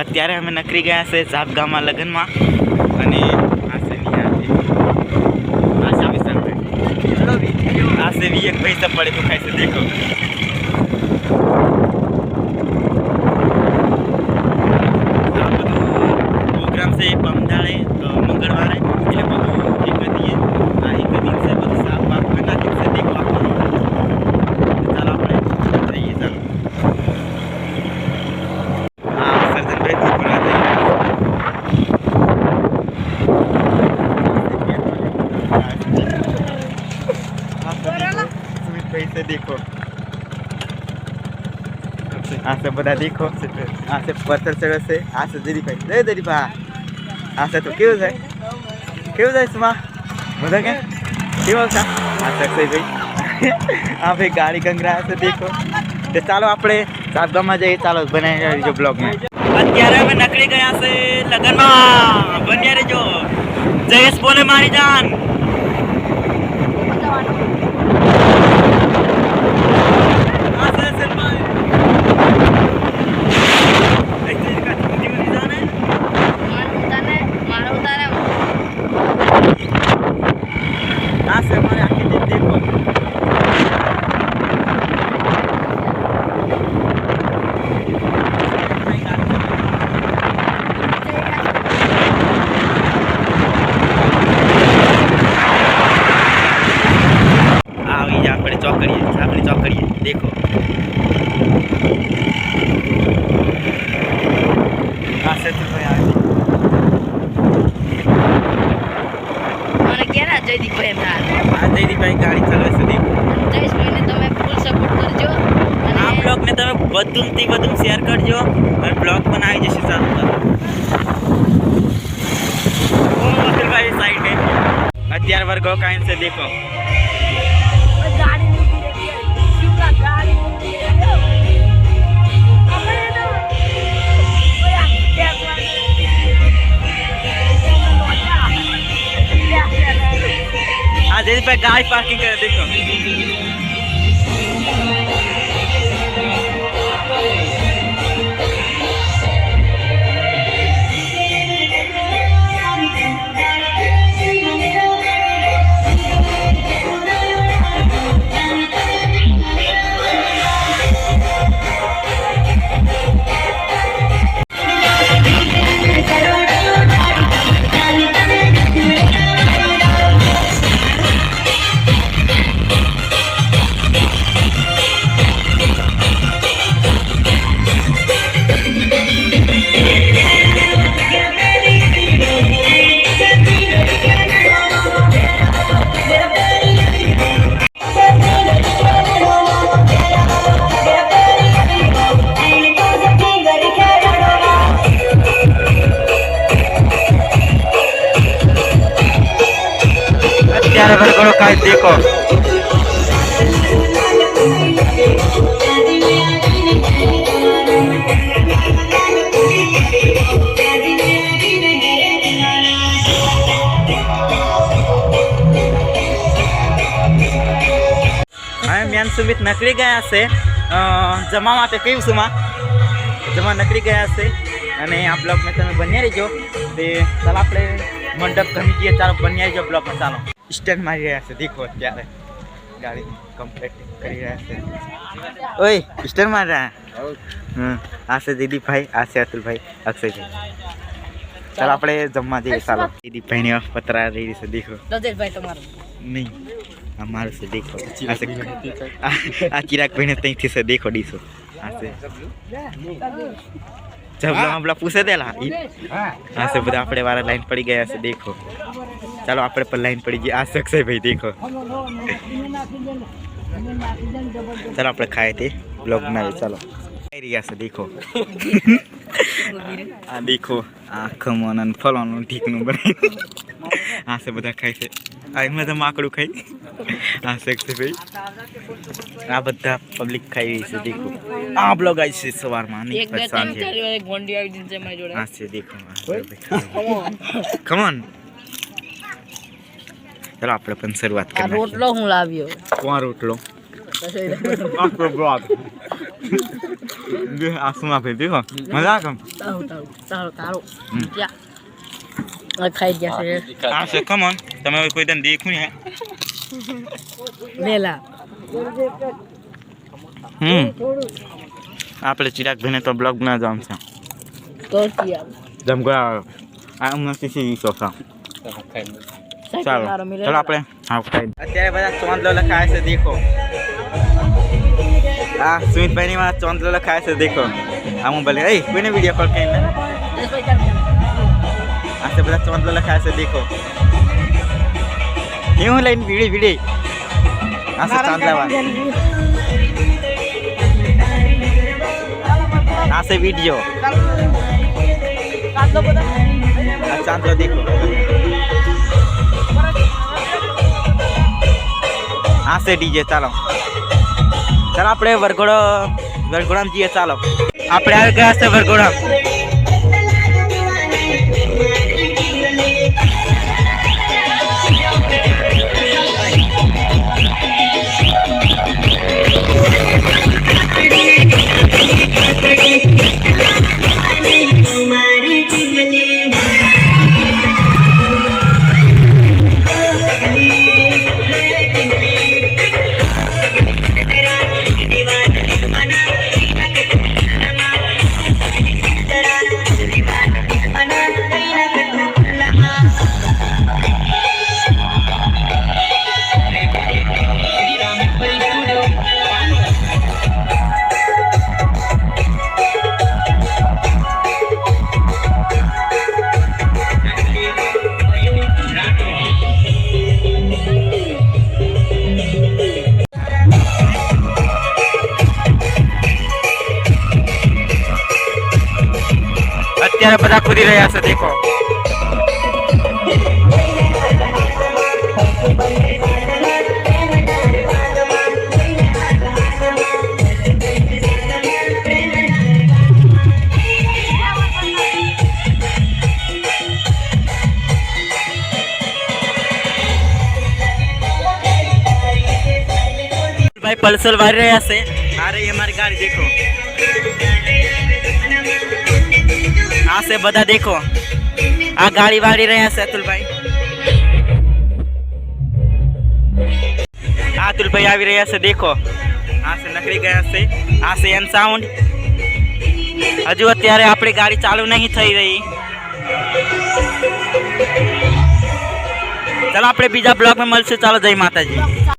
અત્યારે અમે નકરી ગયા છે સાપ લગ્નમાં અને આ છે વિયક ભાઈ સપડે દુખાય છે દેખો આસે બધા દેખો આસે પથ્થર ચડશે આસે દરીભાઈ જય દરીભા આસે તો કેવું થાય કેવું થાય સુમા બધા કે કેવો છે આ ભાઈ હા ભાઈ ગાડી કંગરા છે દેખો તો ચાલો આપણે સાતગામમાં જઈએ ચાલો બનાવી રહીજો બ્લોગમાં અત્યારે અમે નકળી ગયા છે લગનમાં બન્યા રહેજો જયેશ બોલે મારી જાન बदम ती बदम शेयर कर जो और ब्लॉग बनाए जैसे साथ वो मतलब भाई साइड कहीं से देखो गाड़ी पार्किंग कर देखो એ દીકો ગદી મે આની કે ગદી મે આની હે ના હું ગદી મે આની હે ના હું આ મેન સુમિત નકળી ગયા છે અ જમામાતે કયું સુમા જમા નકળી ગયા છે અને આપ લોક મે તમે બન્યા રહેજો કે તલાપડે મંડપ ઘમીજીએ ચાર બન્યાજો બ્લોક હતાનો સ્ટેન્ડ મારી રહ્યા છે દેખો ત્યારે ગાડી કમ્પ્લીટ કરી રહ્યા છે ઓય સ્ટેન્ડ મારી રહ્યા હમ આ છે દીદીભાઈ આ છે અતુલભાઈ અક્ષયભાઈ ચાલ આપણે જમવા જઈએ ચાલો દીદીભાઈ ને પતરા રહી છે દેખો રજેશભાઈ તમારું નહીં અમારું છે દેખો આ ચિરાગ ભાઈને ત્યાંથી છે દેખો ડીસો આ છે જબલા હમલા પૂછે તેલા હા સે બધા આપણે વાળા લાઈન પડી ગયા છે દેખો ચાલો આપણે પણ લાઈન પડી ગઈ આ શખ્સ ભાઈ દેખો ચાલો આપણે ખાય તે બ્લોગ બનાવીએ ચાલો ખાઈ રહ્યા છે દેખો આ દેખો આ ખમણ ફલોનું ઢીકનું બનાવી હા બધા ખાય છે મેં તો માકડું ખાઈ આ શકશે ભાઈ આ બધા પબ્લિક ખાઈ છે દેખો આ બ્લોગ આવી છે સવારમાં એક બે ત્રણ હા છે દેખો કમોન ચાલો આપણે પણ શરૂઆત કરીએ રોટલો હું લાવ્યો કોણ રોટલો આપણો બ્લોગ આસમાં ભાઈ દેખો મજા આવે ખાઈ ગયા છે હા છે કમન તમે કોઈ તને દેખું ને વેલા હમ આપણે ચિરાગભાઈને તો બ્લોગ ના જામ છે તો જમ ગયા આ અમને સીસી સોફા ચાલો ચાલો આપણે હા ખાઈ અત્યારે બધા ચોંદલો લખાય છે દેખો આ સુમિતભાઈની વાત ચોંદલો લખાય છે દેખો આ મોબાઈલ એ કોઈને વિડીયો કોલ કરીને ऐसे प्लस मतलब लिखा है देखो यूं लाइन भिड़ी भिड़ी ऐसे चांद लगा ऐसे वीडियो चांद लो हाँ देखो ऐसे हाँ डीजे चालो चल આપણે વરઘોડો વરઘોડામાં જઈએ ચાલો આપણે આવી ગયા છે વરઘોડા अत्यार बदा कूदी रहा है देखो भाई पल्सर भर रहे से आ रही है हमारी गाड़ी देखो આ સે બતા દેખો આ ગાડી વાડી રહ્યા છે સતુલભાઈ આતુલભાઈ આવી રહ્યા છે દેખો આ સે લકડી ગયા છે આ સે એન સાઉન્ડ અજુ અત્યારે આપડી ગાડી ચાલુ નહીં થઈ રહી ચલા આપણે બીજા બ્લોક મે મળસે ચાલો જઈએ માતાજી